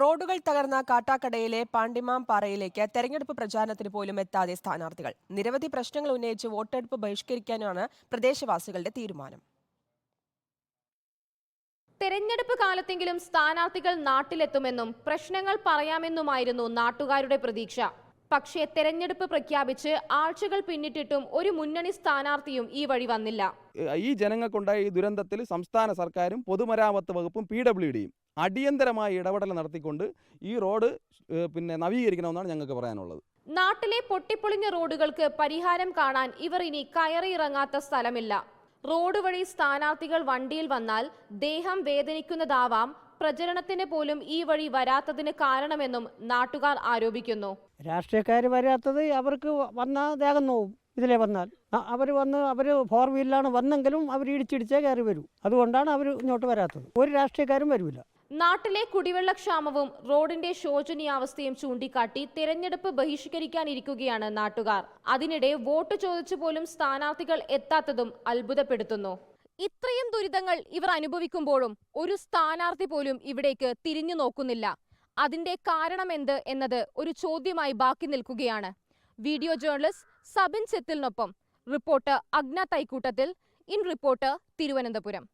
റോഡുകൾ തകർന്ന കാട്ടാക്കടയിലെ പാണ്ടിമാം പാറയിലേക്ക് തെരഞ്ഞെടുപ്പ് പ്രചാരണത്തിന് പോലും എത്താതെ സ്ഥാനാർത്ഥികൾ. നിരവധി പ്രശ്നങ്ങൾ ഉന്നയിച്ച് വോട്ടെടുപ്പ് ബഹിഷ്കരിക്കാനാണ് പ്രദേശവാസികളുടെ തീരുമാനം. തെരഞ്ഞെടുപ്പ് കാലത്തെങ്കിലും സ്ഥാനാർത്ഥികൾ നാട്ടിലെത്തുമെന്നും പ്രശ്നങ്ങൾ പറയാമെന്നുമായിരുന്നു നാട്ടുകാരുടെ പ്രതീക്ഷ. പക്ഷേ തെരഞ്ഞെടുപ്പ് പ്രഖ്യാപിച്ച് ആഴ്ചകൾ പിന്നിട്ടിട്ടും ഒരു മുന്നണി സ്ഥാനാർത്ഥിയും ഈ വഴി വന്നില്ല. ഈ ജനങ്ങൾക്കുണ്ടായ ഈ ദുരന്തത്തിൽ സംസ്ഥാന സർക്കാരും പൊതുമരാമത്ത് വകുപ്പും പി ഡബ്ല്യു ഡിയും അടിയന്തരമായ ഇടപെടൽ നടത്തിക്കൊണ്ട് ഈ റോഡ് പിന്നെ നവീകരിക്കണമെന്നാണ് ഞങ്ങൾക്ക് പറയാനുള്ളത്. നാട്ടിലെ പൊട്ടിപ്പൊളിഞ്ഞ റോഡുകൾക്ക് പരിഹാരം കാണാൻ ഇവർ ഇനി കയറിയിറങ്ങാത്ത സ്ഥലമില്ല. റോഡ് വഴി സ്ഥാനാർത്ഥികൾ വണ്ടിയിൽ വന്നാൽ ദേഹം വേദനിക്കുന്നതാവാം പ്രചരണത്തിന് പോലും ഈ വഴി വരാത്തതിന് കാരണമെന്നും നാട്ടുകാർ ആരോപിക്കുന്നു. രാഷ്ട്രീയക്കാർ വരാത്തത് അവർക്ക് വന്നാൽ ദേഹം നോവും. ഇതിലെ വന്നാൽ. അവർ വന്ന് അവർ ഫോർ വീലിലാണ് വന്നെങ്കിലും അവർ ഇടിച്ചിടിച്ചേ കയറി വരൂ. അതുകൊണ്ടാണ് അവർ ഇങ്ങോട്ട് വരാത്തത്. ഒരു രാഷ്ട്രീയക്കാരും വരില്ല നാട്ടിലെ കുടിവെള്ളക്ഷാമവും റോഡിന്റെ ശോചനീയാവസ്ഥയും ചൂണ്ടിക്കാട്ടി തിരഞ്ഞെടുപ്പ് ബഹിഷ്കരിക്കാനിരിക്കുകയാണ് നാട്ടുകാർ. അതിനിടെ വോട്ട് ചോദിച്ചു പോലും സ്ഥാനാർത്ഥികൾ എത്താത്തതും അത്ഭുതപ്പെടുത്തുന്നു. ഇത്രയും ദുരിതങ്ങൾ ഇവർ അനുഭവിക്കുമ്പോഴും ഒരു സ്ഥാനാർത്ഥി പോലും ഇവിടേക്ക് തിരിഞ്ഞു നോക്കുന്നില്ല. അതിന്റെ കാരണമെന്ത് എന്നത് ഒരു ചോദ്യമായി ബാക്കി നിൽക്കുകയാണ്. വീഡിയോ ജേർണലിസ്റ്റ് സബിൻ ചെത്തിലിനൊപ്പം reporter Agna തൈക്കൂട്ടത്തിൽ. In reporter Thiruvananthapuram.